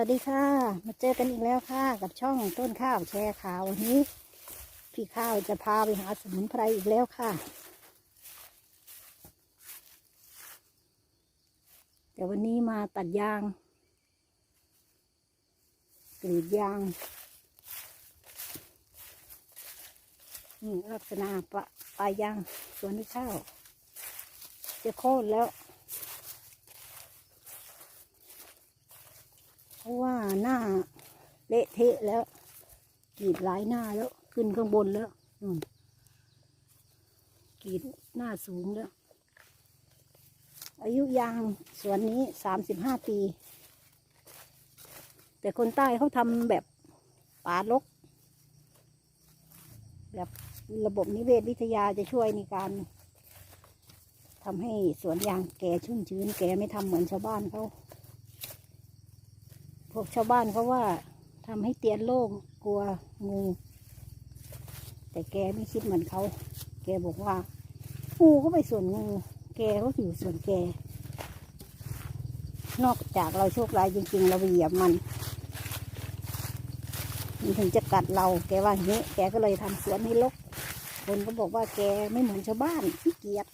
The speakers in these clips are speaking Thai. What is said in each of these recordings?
วัสดีค่ะ มาเจอกันอีกแล้วค่ะ กับช่องต้นข้าวแชร์ข่าววันนี้ พี่ข้าวจะพาไปหาสมุนไพรอีกแล้วค่ะ แต่วันนี้มาตัดยางกรีดยางนี่ลักษณะปลายยางสวนที่ข้าว จะโค่นแล้ว เพ ราะว่าหน้าเละเทะแล้วกรีดหลายหน้าแล้วขึ้นข้างบนแล้วอืมกรีดหน้าสูงแล้ว อายุยางสวนนี้สามสิบห้าปี แต่คนใต้เขาทำแบบป่าลก แบบระบบนิเวศวิทยาจะช่วยในการทำให้สวนยางแก่ชุ่มชื้น แก่ไม่ทำเหมือนชาวบ้านเขา วกชาวบ้านเขาว่าทำให้เตียนโล่งกลัวงู แต่แกไม่คิดเหมือนเขา แกบอกว่างูเขาไปส่วนงู แกเขาอยู่ส่วนแก นอกจากเราโชคร้ายจริง ๆ เราไปเหยียบมันมันถึงจะกัดเรา แกว่าอย่างนี้ แกก็เลยทำสวนให้รกคนก็บอกว่าแกไม่เหมือนชาวบ้านขี้เกียจ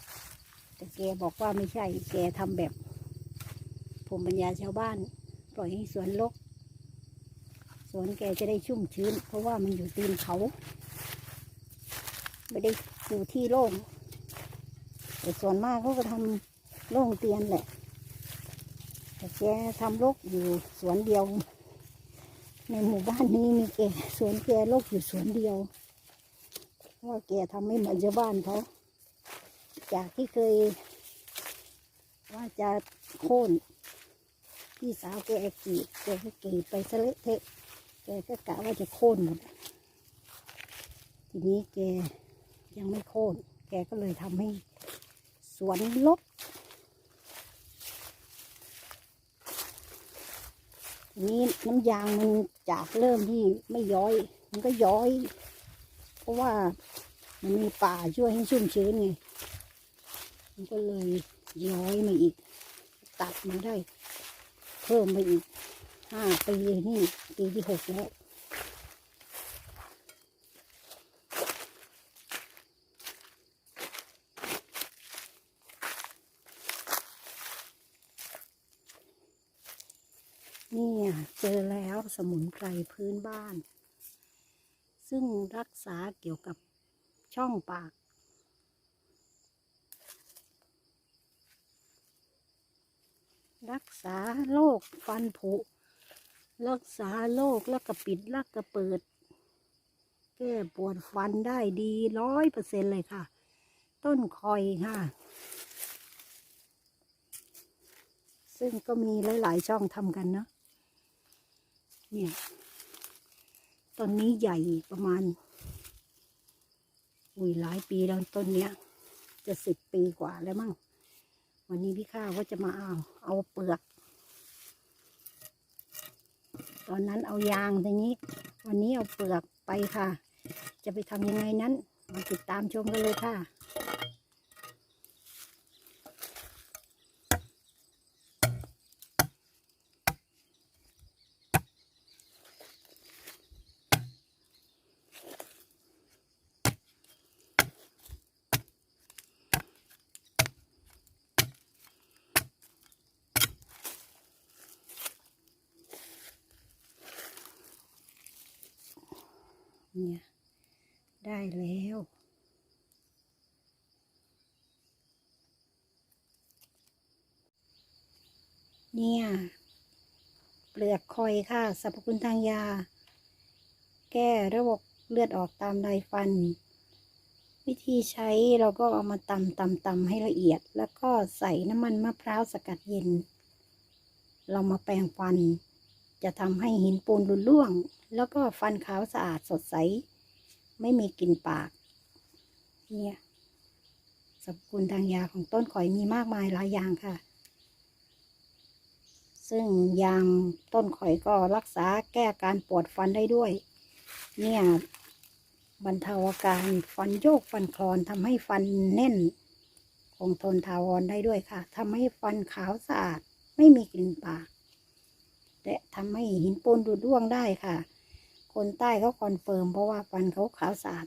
แต่แกบอกว่าไม่ใช่ แกทำแบบภูมิปัญญาชาวบ้าน ปล่อยให้สวนรกสวนแกจะได้ชุ่มชื้น เพราะว่ามันอยู่ตีนเขา ไม่ได้อยู่ที่โล่งแต่ส่วนมากเขาก็ทำโล่งเตียนแหละ แต่แกทำรกอยู่สวนเดียว ในหมู่บ้านนี้มีแกสวนแกรกอยู่สวนเดียวเพราะว่าแกทำไม่เหมือนชาวบ้านเขาจากที่เคย ว่าจะโค่น พี่สาวแกกรีดแกก็กรีดไปซะเละเทะแกก็กะว่าจะโค่นหมด ทีนี้แกยังไม่โค่น แกก็เลยทำให้สวนลกทีนี้น้ำยางมันจากเริ่มที่ไม่ย้อย มันก็ย้อย เพราะว่ามันมีป่าช่วยให้ชุ่มชื้นไง มันก็เลยย้อยมาอีก ตัดมาได้ เพิ่มไปอีกห้าปีนี่ปีที่หกแล้วนี่เจอแล้วสมุนไพรพื้นบ้าน ซึ่งรักษาเกี่ยวกับช่องปาก รักษาโรคฟันผุ รักษาโรคแล้วก็ปิดแล้วก็เปิด แก้ปวดฟันได้ดีร้อยเปอร์เซ็นเลยค่ะ ต้นคอยค่ะ ซึ่งก็มีหลาย ๆ ช่องทำกันเนาะเนี่ยต้นนี้ใหญ่ประมาณ อุ้ยหลายปีแล้วต้นเนี้ย จะสิบปีกว่าแล้วมั้ง วันนี้พี่ข้าวก็จะมาเอาเอาเปลือก ตอนนั้นเอายางทีนี้ วันนี้เอาเปลือกไปค่ะ จะไปทำยังไงนั้น มาติดตามชมกันเลยค่ะ เนี่ย ได้แล้ว เนี่ย เปลือกคอยค่ะสรรพคุณทางยา แก้ระบบเลือดออกตามไรฟัน วิธีใช้เราก็เอามาตำตำตำให้ละเอียด แล้วก็ใส่น้ำมันมะพร้าวสกัดเย็น เรามาแปรงฟัน จะทำให้หินปูนหลุดร่วง แล้วก็ฟันขาวสะอาดสดใส ไม่มีกลิ่นปาก เนี่ยสรรพคุณทางยาของต้นข่อยมีมากมายหลายอย่างค่ะ ซึ่งยางต้นข่อยก็รักษาแก้การปวดฟันได้ด้วย เนี่ยบรรเทาอาการฟันโยกฟันคลอนทำให้ฟันแน่นคงทนทาวรได้ด้วยค่ะทำให้ฟันขาวสะอาดไม่มีกลิ่นปาก ทำให้หินปูนดูดร่วงได้ค่ะ คนใต้เขาคอนเฟิร์มเพราะว่าฟันเขาขาวสะอาด